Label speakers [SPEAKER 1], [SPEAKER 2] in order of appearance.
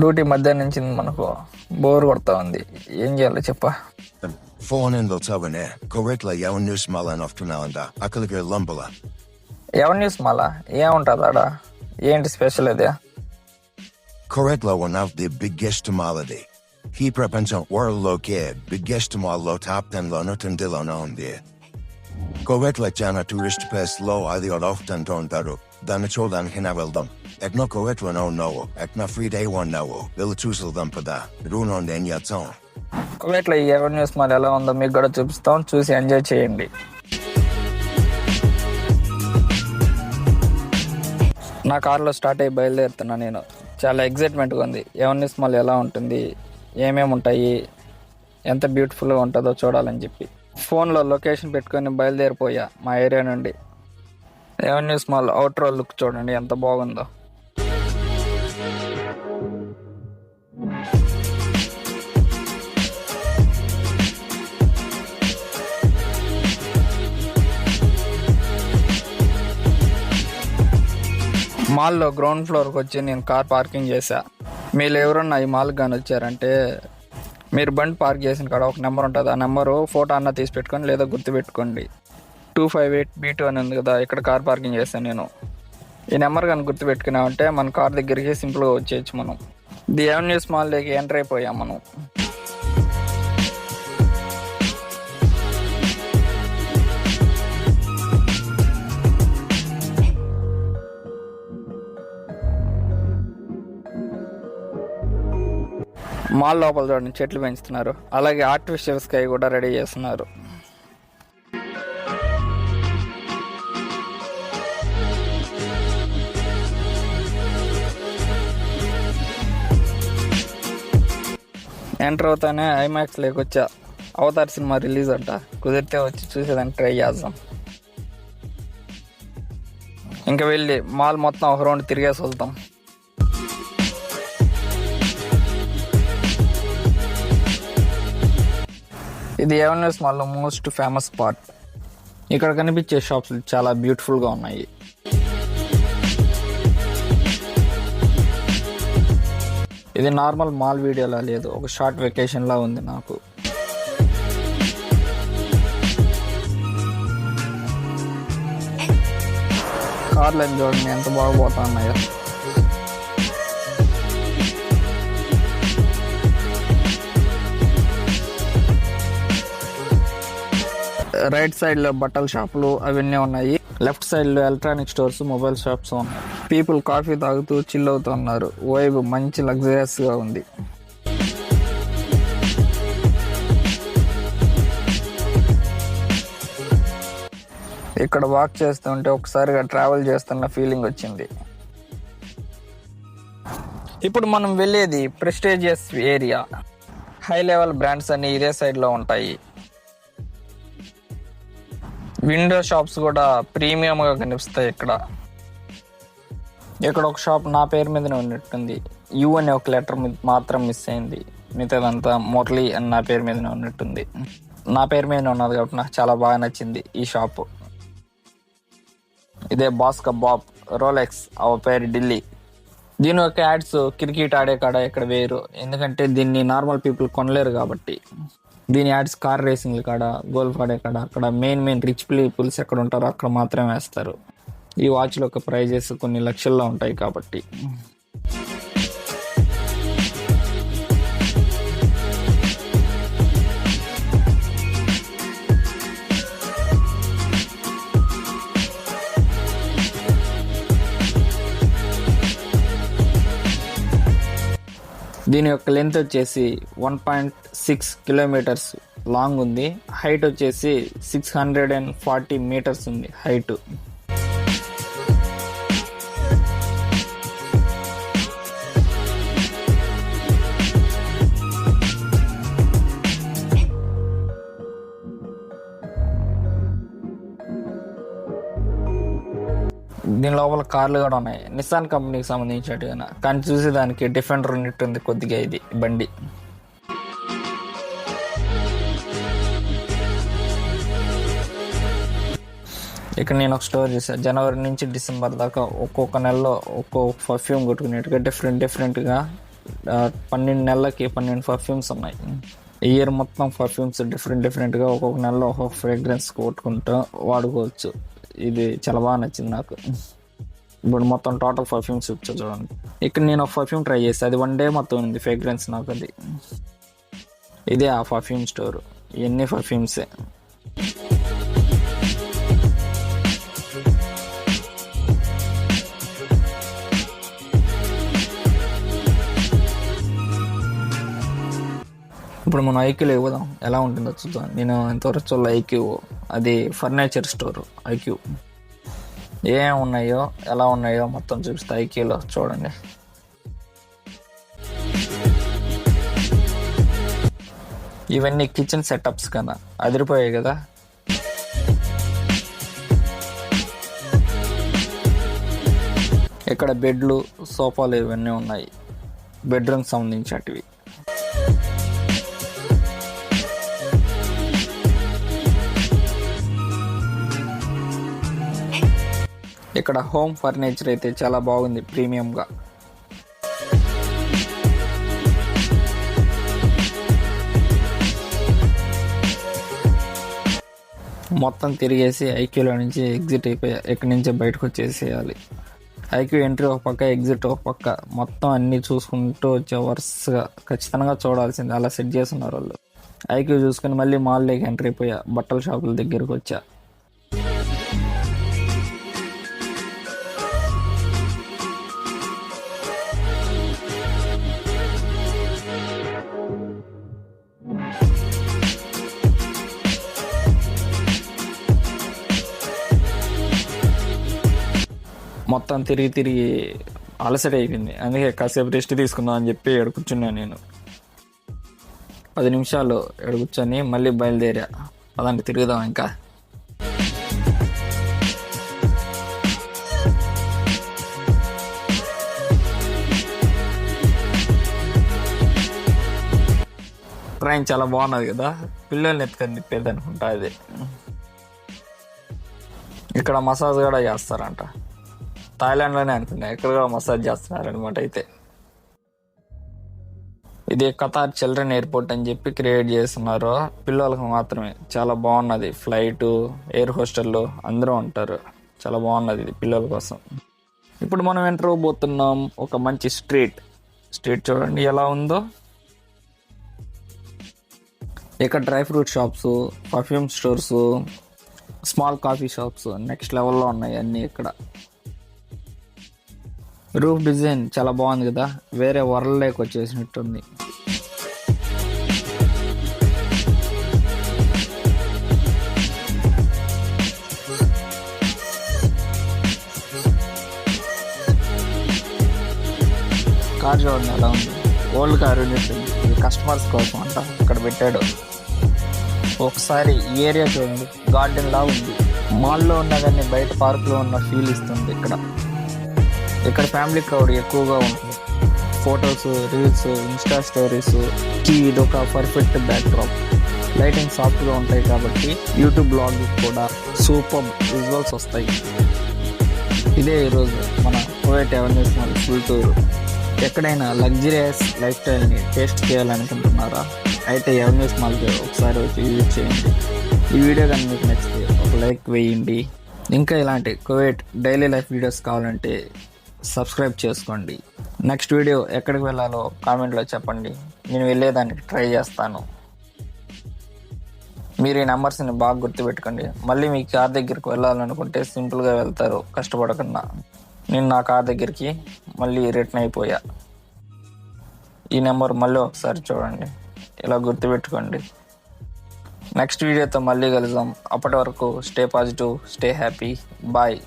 [SPEAKER 1] Duty మధ్యాహ్నం నుంచి మనకు బోర్ కొడతా ఉంది ఏం చేయాలో చెప్పా.
[SPEAKER 2] Correctly, yaw news malan of Tunalanda. Akaligir lumbala.
[SPEAKER 1] ఎవరి న్యూస్ మళ్ళా ఏముంటుంది ఆడ ఏంటి స్పెషల్ అదే
[SPEAKER 2] Correctly, one of the biggest malady. He prepension world lo kid, biggest mal lo top ten lo noten dilon on there. Correctly, jana tourist pass low adi or often ton etwa no a chodan Ekna free day one no. Will choosel them den yaton.
[SPEAKER 1] ఇట్లా ఈ ఎవరి news మళ్ళీ ఎలా ఉందో మీకు కూడా చూపిస్తాం చూసి ఎంజాయ్ చేయండి నా కార్లో స్టార్ట్ అయ్యి బయలుదేరుతున్నా నేను చాలా ఎగ్జైట్మెంట్గా ఉంది ఎవరి న్యూస్ మళ్ళీ ఎలా ఉంటుంది ఏమేమి ఉంటాయి ఎంత బ్యూటిఫుల్గా ఉంటుందో చూడాలని చెప్పి ఫోన్లో లొకేషన్ పెట్టుకొని బయలుదేరిపోయా మా ఏరియా నుండి ఎవరి న్యూస్ మాల్ అవుట్ లుక్ చూడండి ఎంత బాగుందో మాల్లో గ్రౌండ్ ఫ్లోర్కి వచ్చి నేను కార్ పార్కింగ్ చేశా. మీరు ఎవరన్నా ఈ మాల్కి కానీ వచ్చారంటే మీరు బండి పార్క్ చేసిన కాడ ఒక నెంబర్ ఉంటుంది. ఆ నెంబరు ఫోటో అన్న తీసి పెట్టుకొని లేదా గుర్తు పెట్టుకోండి. Two five eight B two అని ఉంది కదా ఇక్కడ కార్ పార్కింగ్ చేశాను నేను. ఈ నెంబర్ కానీ గుర్తు పెట్టుకున్నామంటే మన కార్ దగ్గరికి సింపుల్గా వచ్చేయచ్చు మనం. ది ఎవన్యూస్ మాల్ దగ్గర ఎంటర్ అయిపోయాం మనం. మాల్ లోపల చూడండి చెట్లు పెంచుతున్నారు. అలాగే ఆర్టిఫిషియల్ స్కై కూడా రెడీ చేస్తున్నారు. ఎంటర్ అవుతానే ఐమాక్స్ లేక వచ్చా అవతార్ సినిమా రిలీజ్ అంట. కుదిరితే వచ్చి చూసేదానికి ట్రై చేద్దాం. ఇంకా వెళ్ళి మాల్ మొత్తం ఒక రౌండ్ తిరిగేసి వద్దాం ఇది ఎవెన్యూస్ మాల్లో మోస్ట్ ఫేమస్ స్పాట్. ఇక్కడ కనిపించే షాప్స్ చాలా బ్యూటిఫుల్గా ఉన్నాయి. ఇది నార్మల్ మాల్ వీడియోలా లేదు ఒక షార్ట్ వెకేషన్ లా ఉంది నాకు. కార్లను చూడండి ఎంత బాగుపోతా ఉన్నాయో రైట్ సైడ్లో బట్టల షాపులు అవన్నీ ఉన్నాయి. లెఫ్ట్ సైడ్లో ఎలక్ట్రానిక్ స్టోర్స్ మొబైల్ షాప్స్ ఉన్నాయి. పీపుల్ కాఫీ తాగుతూ చిల్ అవుతున్నారు వైబ్ మంచి లగ్జరియస్గా ఉంది. ఇక్కడ వాక్ చేస్తుంటే ఒకసారిగా ట్రావెల్ చేస్తున్న ఫీలింగ్ వచ్చింది. ఇప్పుడు మనం వెళ్ళేది prestigious area high level brands అన్ని ఇదే సైడ్లో ఉంటాయి. విండో షాప్స్ కూడా ప్రీమియంగా కనిపిస్తాయి ఇక్కడ. ఇక్కడ ఒక షాప్ నా పేరు మీదనే ఉన్నట్టుంది. యు అనే ఒక లెటర్ మాత్రం మిస్ అయింది. మిగతాదంతా మురళి అని నా పేరు మీదనే ఉన్నట్టుంది. నా పేరు మీదనే ఉన్నది కాబట్టి నాకు చాలా బాగా నచ్చింది ఈ షాప్. ఇదే బాస్క బాబ్ రోలెక్స్ అవ పేరు ఢిల్లీ. దీని యొక్క యాడ్స్ క్రికెట్ ఆడే కాడ ఇక్కడ వేరు? ఎందుకంటే దీన్ని నార్మల్ పీపుల్ కొనలేరు కాబట్టి. దీని యాడ్స్ కార్ రేసింగ్ కాడ గోల్ఫ్ ఆడే కాడ అక్కడ మెయిన్ మెయిన్ రిచ్ పీపుల్స్ ఎక్కడ ఉంటారో అక్కడ మాత్రమే వేస్తారు. ఈ వాచ్లో యొక్క ప్రైజెస్ కొన్ని లక్షల్లో ఉంటాయి కాబట్టి. దీని యొక్క లెంత్ వచ్చేసి one point six kilometres long ఉంది. హైట్ వచ్చేసి six hundred and forty metres ఉంది. హైట్ దీని లోపల కార్లు కూడా ఉన్నాయి. నిస్సాన్ కంపెనీకి సంబంధించినట్టుగా కానీ చూసేదానికి డిఫెండర్ ఉన్నట్టుంది కొద్దిగా ఇది బండి. ఇక్కడ నేను ఒక స్టోర్ చేశాను జనవరి నుంచి డిసెంబర్ దాకా ఒక్కొక్క నెలలో ఒక్కొక్క పర్ఫ్యూమ్ కొట్టుకునేట్టుగా డిఫరెంట్ డిఫరెంట్గా పన్నెండు నెలలకి పన్నెండు పర్ఫ్యూమ్స్ ఉన్నాయి. ఇయర్ మొత్తం పర్ఫ్యూమ్స్ డిఫరెంట్ డిఫరెంట్గా ఒక్కొక్క నెలలో ఒక్కొక్క ఫ్రేగ్రెన్స్ కొట్టుకుంటూ వాడుకోవచ్చు. ఇది చాలా బాగా నచ్చింది నాకు. ఇప్పుడు మొత్తం టోటల్ పర్ఫ్యూమ్స్ చూపించు చూడండి. ఇక్కడ నేను ఒక పర్ఫ్యూమ్ ట్రై చేస్తాను అది వన్ డే మొత్తం ఉంది ఫ్రేగ్రెన్స్ నాకు అది. ఇదే ఆ పర్ఫ్యూమ్ స్టోర్ ఇవన్నీ పర్ఫ్యూమ్సే ఇప్పుడు మనం ఐక్యూలో ఇవ్వదాం. ఎలా ఉంటుందో చూద్దాం. నేను ఎంతవరకు చూడాలి ఐక్యూ. అది ఫర్నిచర్ స్టోర్ ఐక్యూ ఏం ఉన్నాయో ఎలా ఉన్నాయో మొత్తం చూపిస్తా ఐక్యూలో చూడండి. ఇవన్నీ కిచెన్ సెటప్స్ కదా అదిరిపోయాయి కదా. ఇక్కడ బెడ్లు సోఫాలు ఇవన్నీ ఉన్నాయి. బెడ్రూమ్ సంబంధించినటివి. ఇక్కడ హోమ్ ఫర్నిచర్ అయితే చాలా బాగుంది ప్రీమియంగా. మొత్తం తిరిగేసి ఐక్యూలో నుంచి ఎగ్జిట్ అయిపోయా ఇక్కడి నుంచి బయటకు వచ్చేసేయాలి. ఐక్యూ ఎంట్రీ ఒక పక్క ఎగ్జిట్ ఒక పక్క. మొత్తం అన్నీ చూసుకుంటూ వచ్చే వరుసగా ఖచ్చితంగా చూడాల్సింది అలా సెట్ చేస్తున్నారు వాళ్ళు. ఐక్యూ చూసుకుని మళ్ళీ మాల్లోకి ఎంట్రీ అయిపోయా బట్టల షాపుల దగ్గరికి వచ్చా. మొత్తం తిరిగి తిరిగి అలసట అయిపోయింది అందుకే కాసేపు రెస్ట్ తీసుకుందాం అని చెప్పి ఇక్కడ కూర్చున్నాను నేను. పది నిమిషాలు ఇక్కడ కూర్చొని మళ్ళీ బయలుదేరా. పదండి తిరుగుదాం ఇంకా. ట్రైన్ చాలా బాగున్నది కదా. పిల్లల్ని ఎత్తుకొని తిప్పేది అనుకుంటా అది. ఇక్కడ మసాజ్ కూడా చేస్తారంట. థాయిలాండ్లోనే అనుకున్నా. ఎక్కడ కూడా మసాజ్ చేస్తున్నారు అనమాట అయితే. ఇది కతార్ చిల్డ్రన్ ఎయిర్పోర్ట్ అని చెప్పి క్రియేట్ చేస్తున్నారు. పిల్లలకు మాత్రమే. చాలా బాగున్నది. ఫ్లైట్ ఎయిర్ హోస్టల్లో అందరూ ఉంటారు. చాలా బాగున్నది ఇది పిల్లల కోసం. ఇప్పుడు మనం ఎంటర్ అవబోతున్నాం ఒక మంచి స్ట్రీట్. స్ట్రీట్ చూడండి ఎలా ఉందో. ఇక్కడ dry fruit shops perfume stores small coffee shops next లెవెల్లో ఉన్నాయి అన్నీ ఇక్కడ. రూఫ్ డిజైన్ చాలా బాగుంది కదా. వేరే వరల్డ్లోకి వచ్చేసినట్టుంది. కార్ చూడండి ఎలా ఉంది. ఓల్డ్ కార్ ఇది కస్టమర్స్ కోసం అంట ఇక్కడ పెట్టాడు. ఒకసారి ఈ ఏరియా చూడండి. గార్డెన్ లా ఉంది. మాల్లో ఉన్న కానీ బయట పార్క్లో ఉన్న ఫీల్ ఇస్తుంది ఇక్కడ. ఇక్కడ ఫ్యామిలీ క్రౌడ్ ఎక్కువగా ఉంటుంది. ఫొటోస్ రీల్స్ ఇన్స్టా స్టోరీస్ ఇది ఒక పర్ఫెక్ట్ బ్యాక్ డ్రాప్ లైటింగ్ సాఫ్ట్గా ఉంటాయి కాబట్టి యూట్యూబ్ బ్లాగ్ కూడా సూపర్ విజువల్స్ వస్తాయి. ఇదే ఈరోజు మన కోవేట్ అవెన్యూస్ మన ఫుల్ టూర్ ఎక్కడైనా లగ్జరియస్ లైఫ్ స్టైల్ని టేస్ట్ చేయాలనుకుంటున్నారా? అయితే ఎవరినెస్ మాల్కి ఒకసారి వచ్చి విజిట్ చేయండి. ఈ వీడియో కానీ మీకు నచ్చితే ఒక లైక్ వేయండి. ఇంకా ఇలాంటి కోవేట్ డైలీ లైఫ్ వీడియోస్ కావాలంటే సబ్స్క్రైబ్ చేసుకోండి. నెక్స్ట్ వీడియో ఎక్కడికి వెళ్ళాలో కామెంట్లో చెప్పండి. నేను వెళ్ళేదానికి ట్రై చేస్తాను. మీరు ఈ నెంబర్స్ని బాగా గుర్తుపెట్టుకోండి. మళ్ళీ మీ కార్ దగ్గరికి వెళ్ళాలనుకుంటే సింపుల్గా వెళ్తారు. కష్టపడకుండా. నేను నా కార్ దగ్గరికి మళ్ళీ రిటర్న్ అయిపోయా. ఈ నెంబర్ మళ్ళీ ఒకసారి చూడండి. ఇలా గుర్తుపెట్టుకోండి. నెక్స్ట్ వీడియోతో మళ్ళీ కలుద్దాం. అప్పటి వరకు stay positive stay happy. Bye.